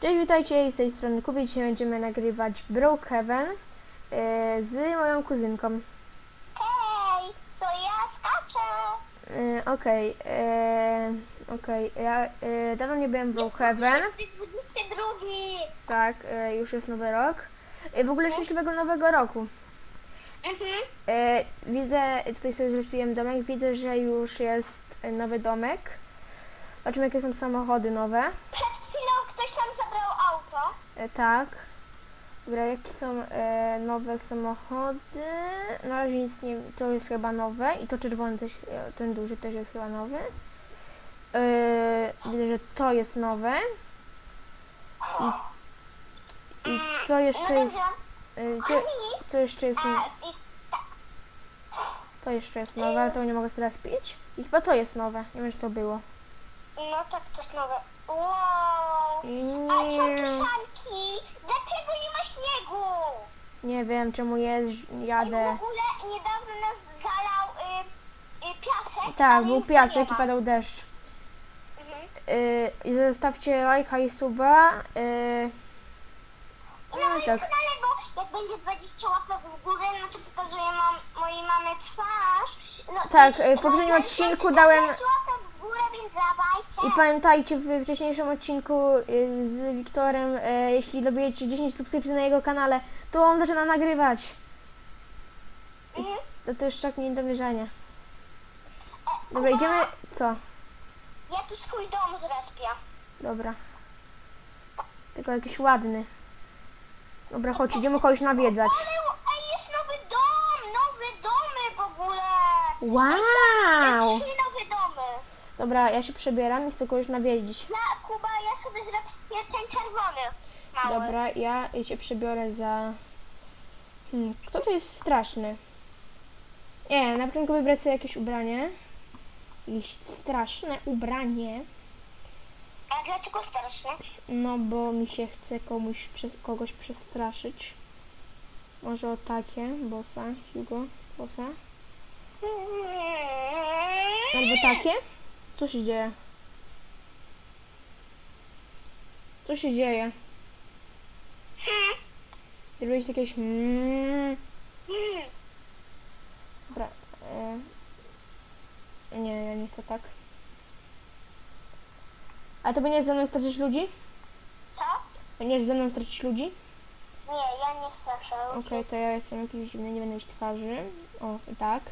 Cześć, witajcie, z tej strony Kubię. Dzisiaj będziemy nagrywać Brokehaven e, z moją kuzynką. Hej, to ja skaczę. E, Okej, e, okej, ja dawno nie byłem w Brokehaven, 22. tak, już jest nowy rok. W ogóle szczęśliwego nowego roku. Mhm. Widzę, tutaj sobie zlepiłem domek, widzę, że już jest nowy domek. Zobaczymy, jakie są samochody nowe. Przed tak. Dobra, jakie są e, nowe samochody? Na razie nic nie... To jest chyba nowe i to czerwony też, e, ten duży też jest chyba nowy. E, widzę, że to jest nowe. I, i co jeszcze jest... E, co, co jeszcze jest... To jeszcze jest nowe, ale to nie mogę teraz pić. I chyba to jest nowe. Nie wiem, czy to było. no tak, coś nowe. Wow! A są tu! Dlaczego nie ma śniegu? Nie wiem czemu jest, I w ogóle niedawno nas zalał y, y, piasek. Tak, był piasek i padał deszcz. Mhm. Yy, zostawcie lajka i suba. Yy, I No tak. kanale, bo jak będzie 20 łapek w górę, no to pokazuję mam, mojej mamy twarz. No Tak, y, w poprzednim odcinku dałem- 14 i pamiętajcie, w wcześniejszym odcinku yy, z Wiktorem, yy, jeśli dobijecie 10 subskrypcji na jego kanale, to on zaczyna nagrywać. Mhm. To to jest szok niedowierzania. Dobra, idziemy... Co? Ja tu swój dom zrespię. Dobra. Tylko jakiś ładny. Dobra, chodź, idziemy kogoś nawiedzać. Ale ej, jest nowy dom, nowe domy w ogóle. Wow! Dobra, ja się przebieram i chcę kogoś nawiedzić. Ja, Kuba, ja sobie zrespię ten czerwony. Mały. Dobra, ja się przebiorę za... Hmm, kto tu jest straszny? Nie, na początku wybrać sobie jakieś ubranie. Jakieś straszne ubranie. A dlaczego starszy? No, bo mi się chce komuś, przez, kogoś przestraszyć. Może o takie, bossa, Hugo, bossa. Albo takie? Co się dzieje? Co się dzieje? Zrobiłeś jakieś... Mm. Dobra. E... Nie, ja nie chcę tak. A to będziesz ze mną stracić ludzi? Co? Będziesz ze mną stracić ludzi? Nie, ja nie słyszę. Okej, to ja jestem jakiś dziwny, nie będę mieć twarzy. O, tak.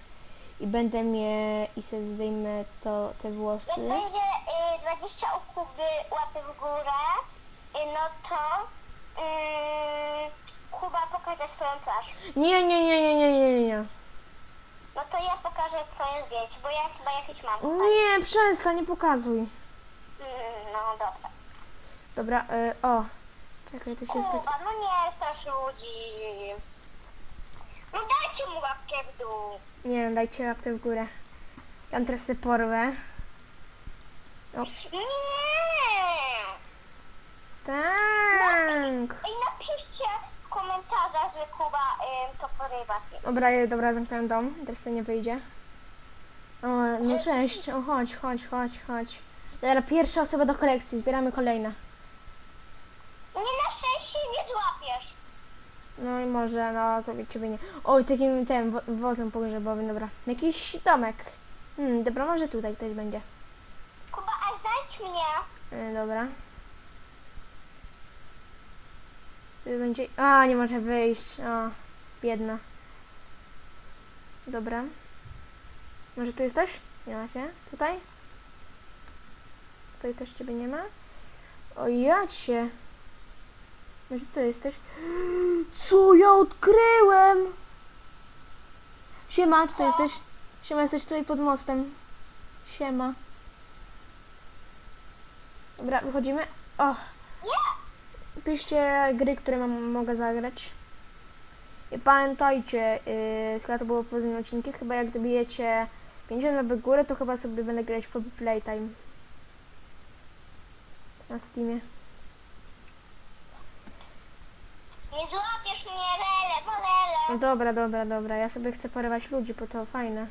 I będę mnie... I sobie zdejmę to, te włosy. Jak będzie y, 20 okuby łapy w górę, y, no to y, Kuba pokaże swoją twarz. Nie, nie, nie, nie, nie, nie, nie. No to ja pokażę twoje zdjęcie, bo ja chyba jakieś mam. Nie, przestań, nie pokazuj. Mm, no dobra. Dobra, e, o. Czekaj, to się jest tak... Kuba, no nie strasz ludzi. No dajcie mu łapkę w dół. Nie wiem, dajcie łapkę w górę. Ja teraz sobie porwę. Nie! Tak. Ej, napiszcie w komentarzach, że Kuba y, to porywacie. Dobra, je- dobra, zamknąłem dom. Teraz sobie nie wyjdzie. O, no cześć. O, chodź, chodź, chodź, chodź. Dobra, pierwsza osoba do kolekcji. Zbieramy kolejne. Nie na szczęście nie złapiesz. No i może, no to ciebie nie. Oj, takim tym wo wozem pogrzebowym, dobra. Jakiś domek. Hmm, dobra, może tutaj ktoś będzie. Kuba, a znajdź mnie. E, dobra. Tu będzie... A, nie może wyjść. O, biedna. Dobra. Może tu jesteś? Nie ma się. Tutaj? Tutaj też ciebie nie ma. O, ja cię. Może ty jesteś? Co ja odkryłem? Siema, czy ty jesteś? Siema, jesteś tutaj pod mostem. Siema. Dobra, wychodzimy. O, Nie! piszcie gry, które mam, mogę zagrać. I pamiętajcie, yy, chyba to było w poprzednim odcinku, chyba jak dobijecie 50 łapek górę, to chyba sobie będę grać w Playtime. Na Steamie. Nie złapiesz mnie, lele, bo lele. No dobra, dobra, dobra, ja sobie chcę porywać ludzi, bo to fajne.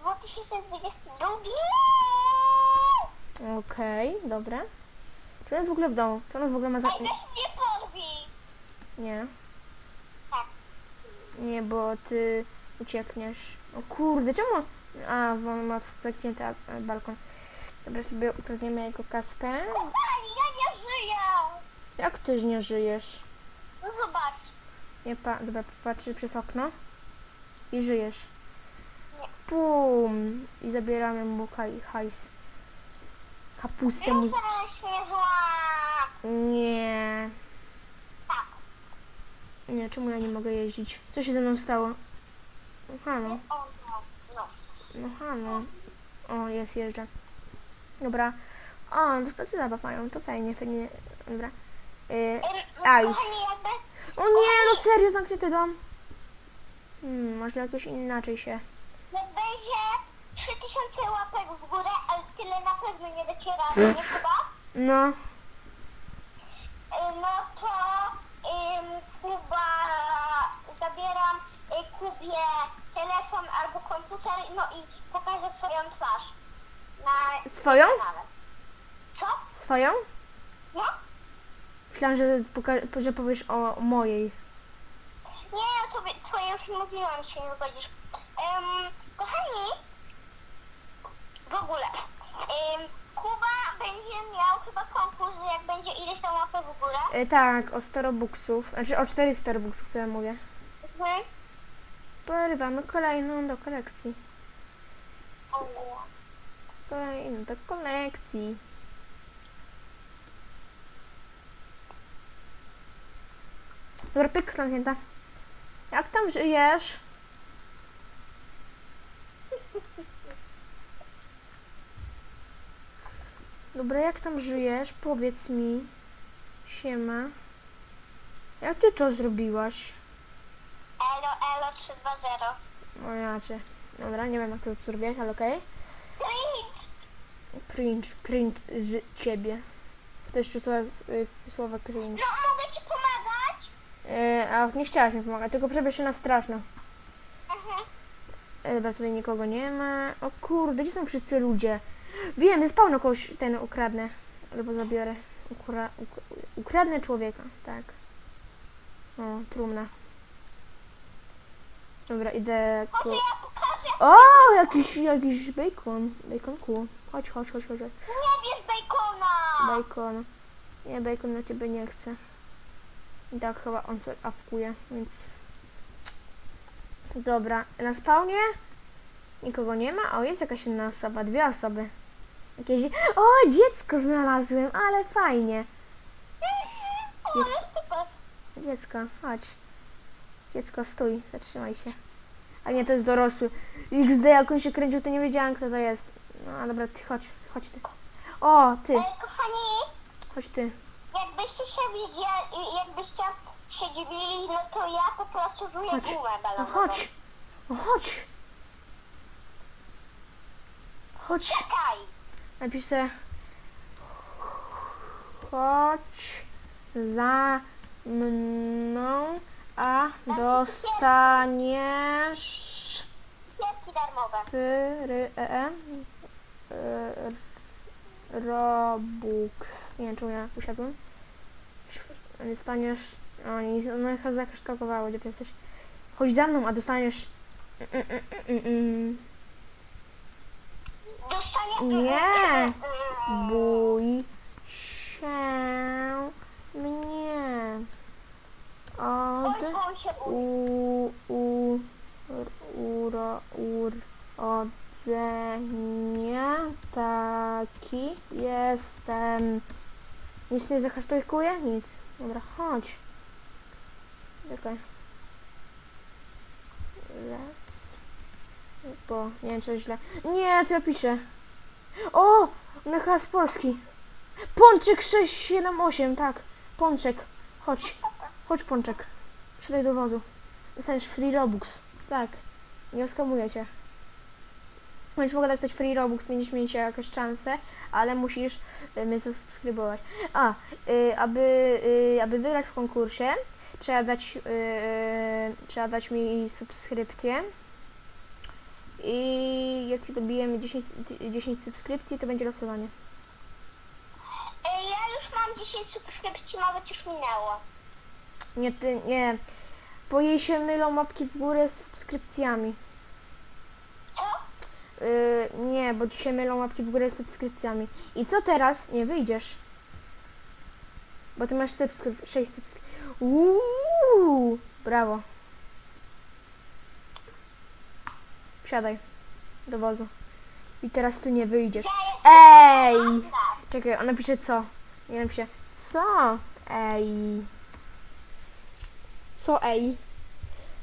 2022. Okej, dobra. Czy on w ogóle w domu? Czy on w ogóle ma za... Ej, mnie porwij. Nie. Tak. Nie, bo ty uciekniesz. O kurde, czemu? A, bo on ma zamknięty a- a, balkon. Dobra, sobie ukradniemy jego kaskę. Kochani, ja nie żyję. Jak ty nie żyjesz? No zobacz. Nie, pa... Dobra, patrzy przez okno. I żyjesz. Pum! I zabieramy mu haj, hajs. Kapustę mu... Nie. Tak. Nie, czemu ja nie mogę jeździć? Co się ze mną stało? No halo, no. No. no halo. O, jest, jeżdżę. Dobra. O, to tacy zabaw mają, to fajnie, fajnie. Dobra. Y, Ym, Ice. O nie, no serio, zamknięty dom. Hmm, może jakoś inaczej się. jak będzie 3000 łapek w górę, ale tyle na pewno nie dociera, nie chyba? No, Y, No to ym, Kuba zabieram y, Kubie telefon albo komputer, no i pokażę swoją twarz. Na swoją? kanale. Co? Swoją? No? Myślałam, że, poka- że powiesz o, mojej. Nie, o tobie, twoje już mówiłam, się nie zgodzisz. Em, kochani, w ogóle, em, Kuba będzie miał chyba konkurs, że jak będzie ileś tam łapek w górę. Y, tak, o 100 robuxów. Znaczy o 400 robuxów, co ja mówię. Mhm. Porywamy kolejną do kolekcji. O, Kolejną do kolekcji. Dobra, pyk zamknięta. Jak tam żyjesz? Dobra, jak tam żyjesz? Powiedz mi. Siema. Jak ty to zrobiłaś? Elo, elo 320. O ja cię. Dobra, nie wiem jak to zrobiłaś, ale okej. Cringe! Cringe, cringe z ciebie. To jeszcze słowa, y, słowa cringe. No, mogę ci pomagać? E, a nie chciałaś mi pomagać, tylko przebierz się na straszno. Mhm. E, dobra, tutaj nikogo nie ma. O kurde, gdzie są wszyscy ludzie? Wiem, jest pełno kogoś, ten ukradnę. Albo zabiorę. Ukra, uk, ukradnę człowieka, tak. O, trumna. Dobra, idę ku... O, jakiś, jakiś bacon. Bacon cool. Chodź, chodź, chodź, chodź. Nie bierz bacona! Bacon. Nie, bacon na ciebie nie chce. I tak chyba on sobie apkuje, więc... Dobra, na spawnie nikogo nie ma. O, jest jakaś inna osoba, dwie osoby. Jakieś... O, dziecko znalazłem, ale fajnie. O, jest super. Dziecko, chodź. Dziecko, stój, zatrzymaj się. A nie, to jest dorosły. XD, jak on się kręcił, to nie wiedziałam, kto to jest. No, a dobra, ty chodź, chodź ty. O, ty, kochani, chodź ty. Jakbyście się widzieli, jakbyście się dziwili, no to ja po prostu żuję Chodź. gumę No balonową. chodź. No chodź. Chodź. Czekaj! Napisz se. Chodź za mną, a dostaniesz Kwiatki darmowe. fry, e, e, e, Robux. Nie wiem, czemu ja usiadłem. Dostaniesz. O, nie, one chyba zakasztokowały, gdzie ty jesteś. Chodź za mną, a dostaniesz. Mm, mm, mm, mm. Dostanie... Nie. Bój się mnie. Od u, u, uro, urodzenia taki jestem. Nic nie zahasztujkuję? Nic. Dobra, chodź. Czekaj. Let's go. Nie wiem, czy źle. Nie, co ja piszę? O! Chyba z Polski. Pączek 678, tak. Pączek. Chodź. Chodź, Pączek. Siadaj do wozu. Dostaniesz free Robux. Tak. Nie oskamuję cię. Będziesz mogła dostać free Robux, będziesz mieć jakąś szansę, ale musisz y, mnie zasubskrybować. A, y, aby, y, aby wygrać w konkursie, trzeba dać, y, trzeba dać mi subskrypcję. I jak dobijemy 10, 10 subskrypcji, to będzie losowanie. E, Ja już mam 10 subskrypcji, nawet już minęło. Nie, ty, nie. Bo jej się mylą łapki w górę z subskrypcjami. Co? Yy, nie, bo się mylą łapki w górę z subskrypcjami. I co teraz? Nie wyjdziesz. Bo ty masz subskryp- 6 subskrypcji. Uuu, brawo. Wsiadaj do wozu. I teraz tu nie wyjdziesz. Ej! Czekaj, ona pisze co? Nie napisze co? Ej. Co ej?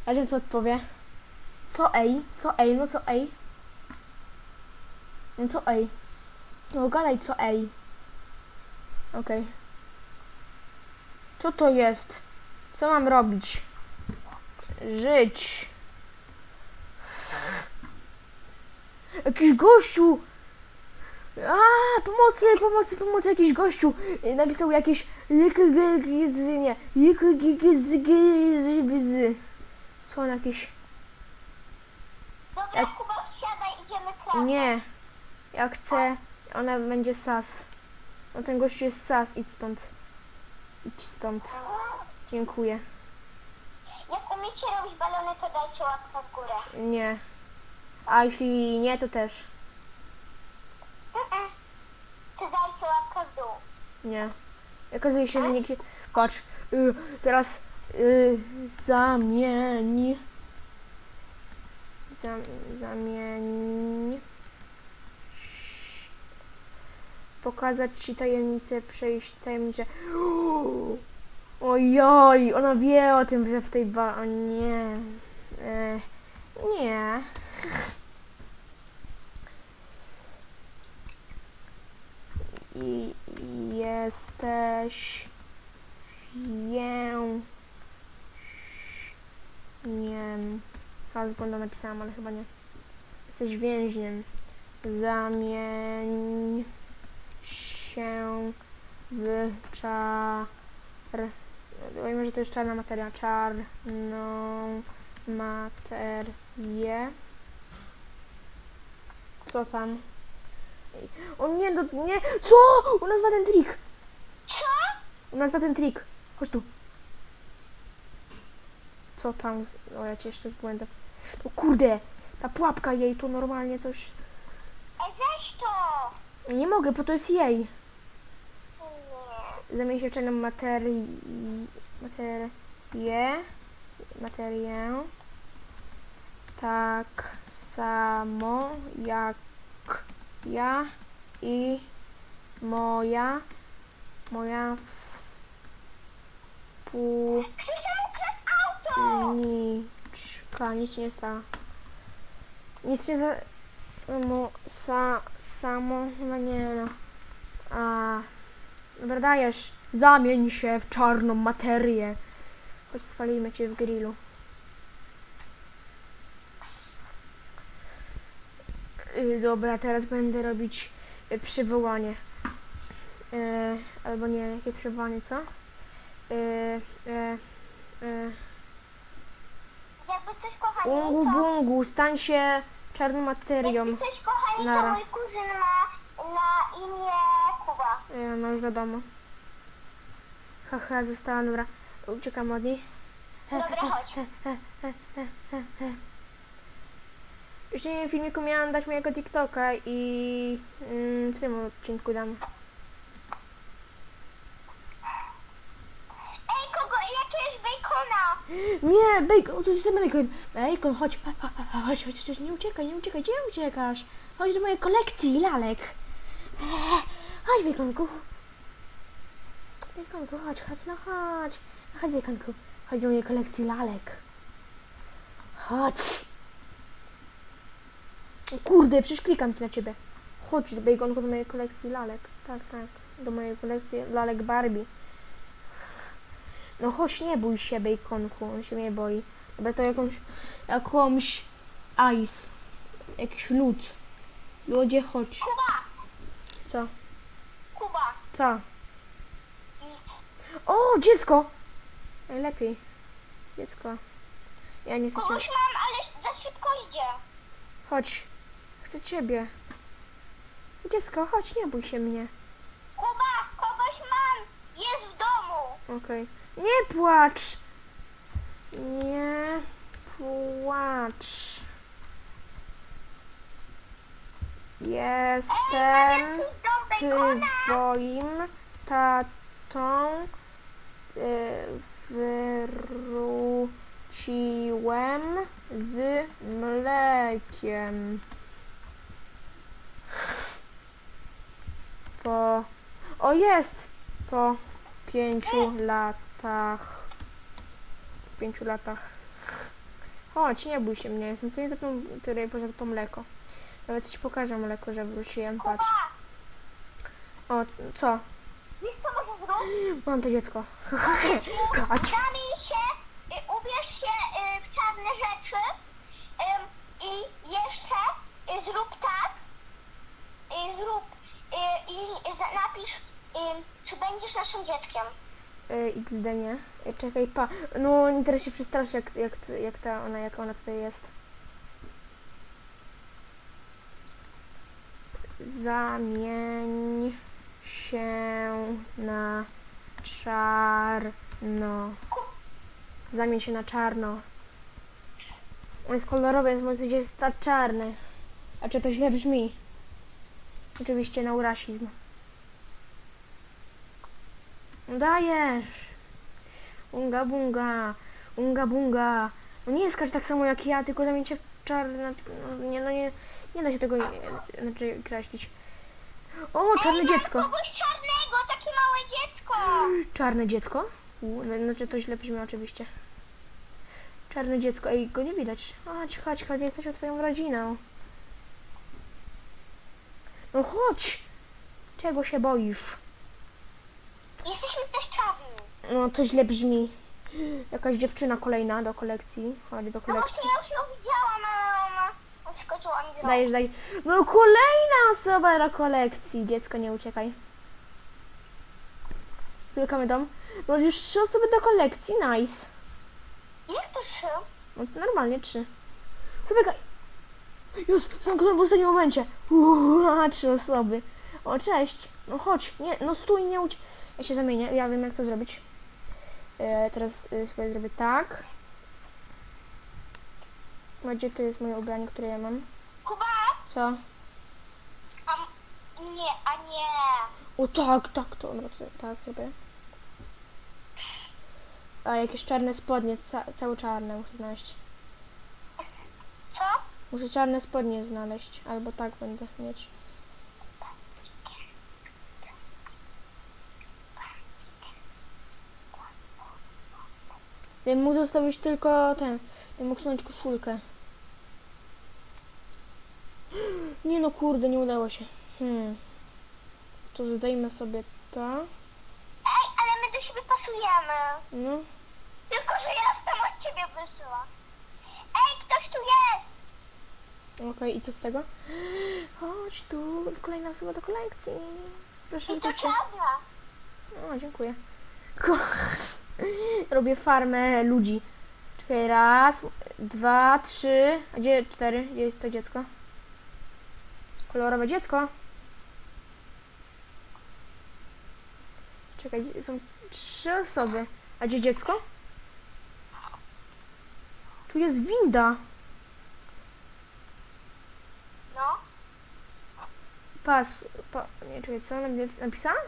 A wiem co odpowie. Co ej? Co ej? No co ej? No co ej? No gadaj co ej. Okej. Co to jest? Co mam robić? Żyć. Jakiś gościu! A, pomocy, pomocy, pomocy, jakiś gościu y, napisał jakieś nie, co on jakiś, Dobra, Kuba, wsiadaj, idziemy kraść. nie, ja chcę, ona będzie sas, no ten gościu jest sas, idź stąd, idź stąd, dziękuję, Jak umiecie robić balony, to dajcie łapkę w górę. nie, a jeśli nie, to też, Mm-mm. To dajcie łapkę w dół. nie, okazuje się, że nikt, patrz, y, teraz y, zamień, Zam, zamień. Pokazać ci tajemnicę, przejść tajemnicę. Ojoj, ona wie o tym, że w tej ba... O nie. E, nie. I jesteś ję... Nie. Chyba z błędu napisałam, ale chyba nie. Jesteś więźniem. Zamień się w czar... Powiemy, że to jest czarna materia. Czarną materię. Co tam? O nie, do, nie! Co? U nas zna ten trik! Co? U nas zna ten trik. Chodź tu. Co tam? Z... O, ja cię jeszcze z błędem. O kurde! Ta pułapka jej to normalnie coś... Ej, weź to! Nie mogę, bo to jest jej. Nie. Się w czarną materię... Materię... Tak samo jak ja i moja... Moja współ... Nic nie stało. Nic się za... Mu, sa, samo, chyba nie no. A, dobra, dajesz. Zamień się w czarną materię. Chodź, spalimy cię w grillu. Y, dobra, teraz będę robić y, przywołanie. Y, albo nie, jakie przywołanie, co? Y, y, y, Jakby coś, kochani, to... bungu, stań się czarną materią. Jakby coś, kochani, to Nara. mój kuzyn ma na imię No już wiadomo. Haha, została, dobra. Uciekam od niej. Dobra, chodź. W dzisiejszym filmiku miałam dać mojego TikToka i mm, w tym odcinku dam. Ej, kogo, jakiegoś bacona! Nie, bacon, to jest ten bacon. Bacon, chodź, ha, ha, chodź, chodź, chodź, nie uciekaj, nie uciekaj, gdzie uciekasz? Chodź do mojej kolekcji lalek. Eee, Chodź, baconku. Baconku, chodź, chodź, no chodź. Chodź, baconku, chodź do mojej kolekcji lalek. Chodź. Kurde, przecież klikam ci na ciebie. Chodź do do mojej kolekcji lalek. Tak, tak, do mojej kolekcji lalek Barbie. No chodź, nie bój się, baconku, on się nie boi. Dobra, to jakąś, jakąś ice, jakiś lód. Ludzie, chodź. Co? Co? Nic. O, dziecko! Najlepiej. Dziecko. Ja nie chcę. Kogoś mam, ale za szybko idzie. Chodź. Chcę ciebie. Dziecko, chodź, nie bój się mnie. Kuba, kogoś mam! Okej. Nie płacz! Nie płacz. Jestem do twoim tatą. Y, Wróciłem z mlekiem. Po... O, jest! Po pięciu latach. Po pięciu latach. Chodź, nie bój się mnie. Jestem twoim tatą, który poszedł po mleko. Nawet ci pokażę mleko, że wróciłem. Patrz. O, co? wiesz co może zrób? Mam to dziecko. Chodź. Zamień się, y, ubierz się y, w czarne rzeczy ym, i jeszcze y, zrób tak, y, zrób y, i za- napisz, czy będziesz naszym dzieckiem. Y, XD nie. Y, Czekaj, pa. No, teraz się przestraszę, jak, jak, jak ta ona, jak ona tutaj jest. Zamień się na czarno. Zamień się na czarno. On jest kolorowy, więc mój jest czarny. A czy to źle brzmi? Oczywiście na rasizm. Dajesz! Unga bunga, unga bunga. No nie skacz tak samo jak ja, tylko zamień się w czarny. No, nie, no nie, nie da się tego nie, znaczy. O, czarne Ej, mam dziecko! kogoś czarnego, takie małe dziecko. Czarne dziecko? U, no, Znaczy to źle brzmi oczywiście. Czarne dziecko, ej, go nie widać. Chodź, chodź, chodź, jesteśmy twoją rodziną. No chodź! Czego się boisz? Jesteśmy też czarni. No to źle brzmi. Jakaś dziewczyna kolejna do kolekcji. Chodź do No kolekcji. właśnie ja już ją widziałam, ale odskoczyła mi z rąk. Dajesz, daj. No kolejna osoba do kolekcji. Dziecko, nie uciekaj. Zamykamy dom. No już trzy osoby do kolekcji, nice. Jak to się? No to normalnie trzy. Zamykaj. Już, zamknąłem w ostatnim momencie. Uuu, trzy osoby. O, cześć. No chodź, nie, no stój, nie uciekaj. Ja się zamienię, ja wiem jak to zrobić. E, teraz e, sobie zrobię tak. A gdzie to jest moje ubranie, które ja mam? Kuba? Co? A, nie, a nie. O tak, tak, to to, tak robię. A jakieś czarne spodnie, ca całe czarne muszę znaleźć. Co? Muszę czarne spodnie znaleźć, albo tak będę mieć. Bym mógł zostawić tylko ten, bym mógł koszulkę. Nie no kurde, nie udało się. Hmm. To zdejmę sobie to. Ej, ale my do siebie pasujemy. No. Tylko, że ja jestem od ciebie wyszła. Ej, ktoś tu jest! Okej, i co z tego? Chodź tu, kolejna osoba do kolekcji. Proszę, I to czarna. O, dziękuję. Ko- Robię farmę ludzi. Czekaj, raz, dwa, trzy. A gdzie cztery? Gdzie jest to dziecko? Kolorowe dziecko. Czekaj, są trzy osoby. A gdzie dziecko? Tu jest winda. No. Pas... Pa, nie, czekaj, co napi- napisałam?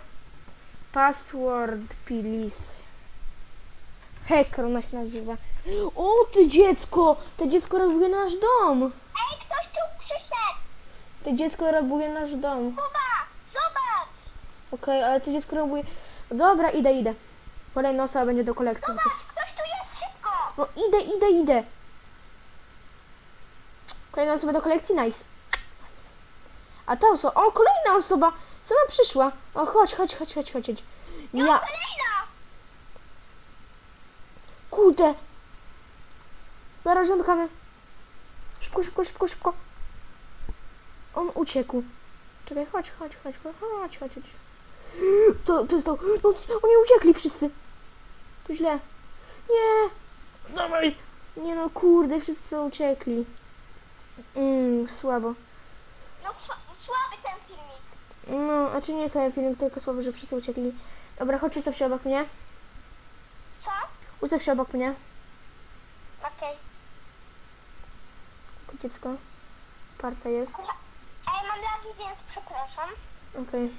Password, please. Hacker ona się nazywa. O, ty dziecko! To dziecko rabuje nasz dom! Ej. Dziecko rabuje nasz dom. Kuba, zobacz. Okej, ale to dziecko rabuje... Dobra, idę, idę. Kolejna osoba będzie do kolekcji. Zobacz, ktoś tu jest, szybko. No idę, idę, idę. Kolejna osoba do kolekcji, nice. nice. A ta osoba, o kolejna osoba, sama przyszła. O chodź, chodź, chodź, chodź, chodź. chodź. Ja, Kolejna. kurde. Zaraz zamykamy. Szybko, szybko, szybko, szybko. On uciekł. Czekaj, chodź, chodź, chodź, chodź, chodź, chodź. chodź. To, to jest to. No, oni uciekli wszyscy. To źle. Nie. Dawaj. Nie no, kurde, wszyscy uciekli. Mm, słabo. No sła- słaby ten filmik. No, a czy nie jest cały film, tylko słabo, że wszyscy uciekli. Dobra, chodź, ustaw się obok mnie. Ustaw się obok mnie, Okej. to dziecko. Parca jest. Mam lagi, więc przepraszam. Okej.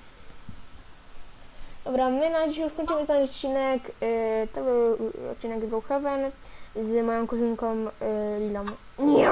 Dobra, my na dzisiaj już kończymy ten odcinek. Yy, to był odcinek z Brookhaven z moją kuzynką yy, Lilą. Nie,